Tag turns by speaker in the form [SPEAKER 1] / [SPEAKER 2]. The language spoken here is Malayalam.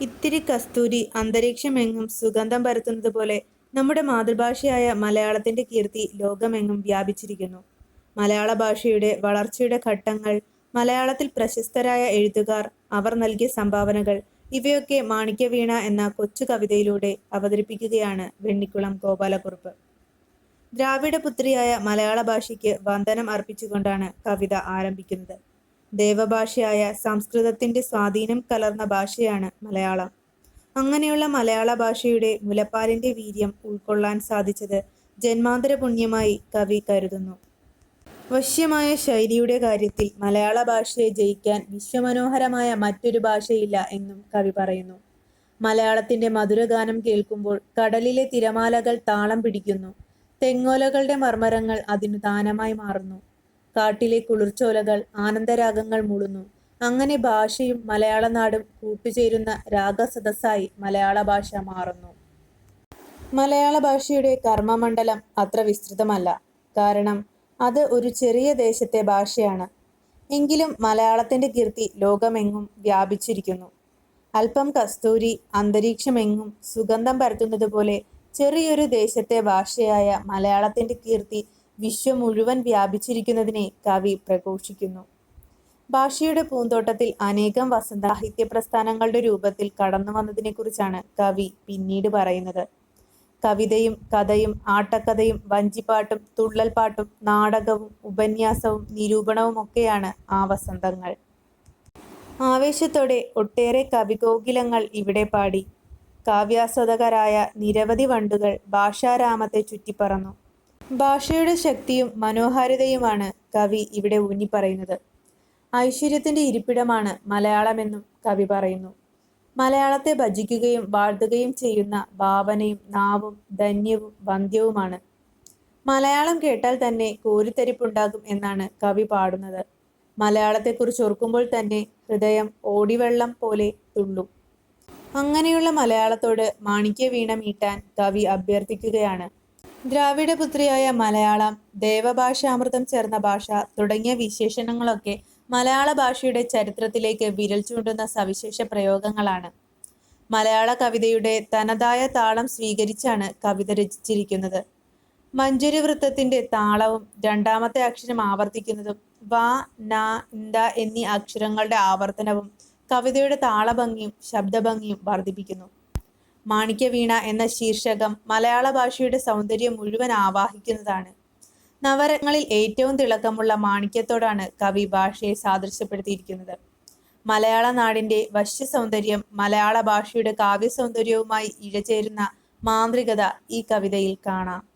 [SPEAKER 1] ഇത്തിരി കസ്തൂരി അന്തരീക്ഷമെങ്ങും സുഗന്ധം പരത്തുന്നത് പോലെ നമ്മുടെ മാതൃഭാഷയായ മലയാളത്തിന്റെ കീർത്തി ലോകമെങ്ങും വ്യാപിച്ചിരിക്കുന്നു. മലയാള ഭാഷയുടെ വളർച്ചയുടെ ഘട്ടങ്ങൾ മലയാളത്തിൽ പ്രശസ്തരായ എഴുത്തുകാർ അവർ നൽകിയ സംഭാവനകൾ ഇവയൊക്കെ മാണിക്യവീണ എന്ന കൊച്ചു കവിതയിലൂടെ അവതരിപ്പിക്കുകയാണ് വെണ്ണിക്കുളം ഗോപാലക്കുറുപ്പ്. ദ്രാവിഡപുത്രിയായ മലയാള ഭാഷയ്ക്ക് വന്ദനം അർപ്പിച്ചുകൊണ്ടാണ് കവിത ആരംഭിക്കുന്നത്. ദേവഭാഷയായ സംസ്കൃതത്തിന്റെ സ്വാധീനം കലർന്ന ഭാഷയാണ് മലയാളം. അങ്ങനെയുള്ള മലയാള ഭാഷയുടെ മുലപ്പാലിന്റെ വീര്യം ഉൾക്കൊള്ളാൻ സാധിച്ചത് ജന്മാന്തര പുണ്യമായി കവി കരുതുന്നു. വശ്യമായ ശൈലിയുടെ കാര്യത്തിൽ മലയാള ഭാഷയെ ജയിക്കാൻ വിശ്വമനോഹരമായ മറ്റൊരു ഭാഷയില്ല എന്നും കവി പറയുന്നു. മലയാളത്തിന്റെ മധുരഗാനം കേൾക്കുമ്പോൾ കടലിലെ തിരമാലകൾ താളം പിടിക്കുന്നു. തെങ്ങോലകളുടെ മർമ്മരങ്ങൾ അതിനു ദാനമായി മാറുന്നു. കാട്ടിലെ കുളിർച്ചോലകൾ ആനന്ദരാഗങ്ങൾ മൂളുന്നു. അങ്ങനെ ഭാഷയും മലയാള നാടും കൂട്ടുചേരുന്ന രാഗസദസ്സായി മലയാള ഭാഷ മാറുന്നു. മലയാള ഭാഷയുടെ കർമ്മമണ്ഡലം അത്ര വിസ്തൃതമല്ല. കാരണം അത് ഒരു ചെറിയ ദേശത്തെ ഭാഷയാണ്. എങ്കിലും മലയാളത്തിന്റെ കീർത്തി ലോകമെങ്ങും വ്യാപിച്ചിരിക്കുന്നു. അല്പം കസ്തൂരി അന്തരീക്ഷമെങ്ങും സുഗന്ധം പരത്തുന്നത് പോലെ ചെറിയൊരു ദേശത്തെ ഭാഷയായ മലയാളത്തിന്റെ കീർത്തി വിശ്വം മുഴുവൻ വ്യാപിച്ചിരിക്കുന്നതിനെ കവി പ്രഘോഷിക്കുന്നു. ഭാഷയുടെ പൂന്തോട്ടത്തിൽ അനേകം വസന്ത സാഹിത്യ പ്രസ്ഥാനങ്ങളുടെ രൂപത്തിൽ കടന്നു വന്നതിനെക്കുറിച്ചാണ് കവി പിന്നീട് പറയുന്നത്. കവിതയും കഥയും ആട്ടക്കഥയും വഞ്ചിപ്പാട്ടും തുള്ളൽപ്പാട്ടും നാടകവും ഉപന്യാസവും നിരൂപണവും ഒക്കെയാണ് ആ വസന്തങ്ങൾ. ആവേശത്തോടെ ഒട്ടേറെ കവികോകിലങ്ങൾ ഇവിടെ പാടി. കാവ്യാസ്വദകരായ നിരവധി വണ്ടുകൾ ഭാഷാരാമത്തെ ചുറ്റിപ്പറന്നു. ഭാഷയുടെ ശക്തിയും മനോഹാരിതയുമാണ് കവി ഇവിടെ ഊന്നിപ്പറയുന്നത്. ഐശ്വര്യത്തിന്റെ ഇരിപ്പിടമാണ് മലയാളമെന്നും കവി പറയുന്നു. മലയാളത്തെ ഭജിക്കുകയും വാഴ്ത്തുകയും ചെയ്യുന്ന ഭാവനയും നാവും ധന്യവും വന്ധ്യവുമാണ് മലയാളം കേട്ടാൽ തന്നെ കോരിത്തരിപ്പുണ്ടാകും എന്നാണ് കവി പാടുന്നത്. മലയാളത്തെക്കുറിച്ച് ഓർക്കുമ്പോൾ തന്നെ ഹൃദയം ഓടിവെള്ളം പോലെ തുള്ളും. അങ്ങനെയുള്ള മലയാളത്തോട് മാണിക്യ വീണ മീട്ടാൻ കവി അഭ്യർത്ഥിക്കുകയാണ്. ദ്രാവിഡപുത്രിയായ മലയാളം ദേവഭാഷാമൃതം ചേർന്ന ഭാഷ തുടങ്ങിയ വിശേഷണങ്ങളൊക്കെ മലയാള ഭാഷയുടെ ചരിത്രത്തിലേക്ക് വിരൽ ചൂണ്ടുന്ന സവിശേഷ പ്രയോഗങ്ങളാണ്. മലയാള കവിതയുടെ തനതായ താളം സ്വീകരിച്ചാണ് കവിത രചിച്ചിരിക്കുന്നത്. മഞ്ജരി വൃത്തത്തിന്റെ താളവും രണ്ടാമത്തെ അക്ഷരം ആവർത്തിക്കുന്നതും വ ന ഇന്ത എന്നീ അക്ഷരങ്ങളുടെ ആവർത്തനവും കവിതയുടെ താളഭംഗിയും ശബ്ദഭംഗിയും വർദ്ധിപ്പിക്കുന്നു. മാണിക്യവീണ എന്ന ശീർഷകം മലയാള ഭാഷയുടെ സൗന്ദര്യം മുഴുവൻ ആവാഹിക്കുന്നതാണ്. നവരങ്ങളിൽ ഏറ്റവും തിളക്കമുള്ള മാണിക്യത്തോടാണ് കവി ഭാഷയെ സാദൃശ്യപ്പെടുത്തിയിരിക്കുന്നത്. മലയാള നാടിന്റെ വശ്യ സൗന്ദര്യം മലയാള ഭാഷയുടെ കാവ്യ സൗന്ദര്യവുമായി ഇഴചേരുന്ന മാന്ത്രികത ഈ കവിതയിൽ കാണാം.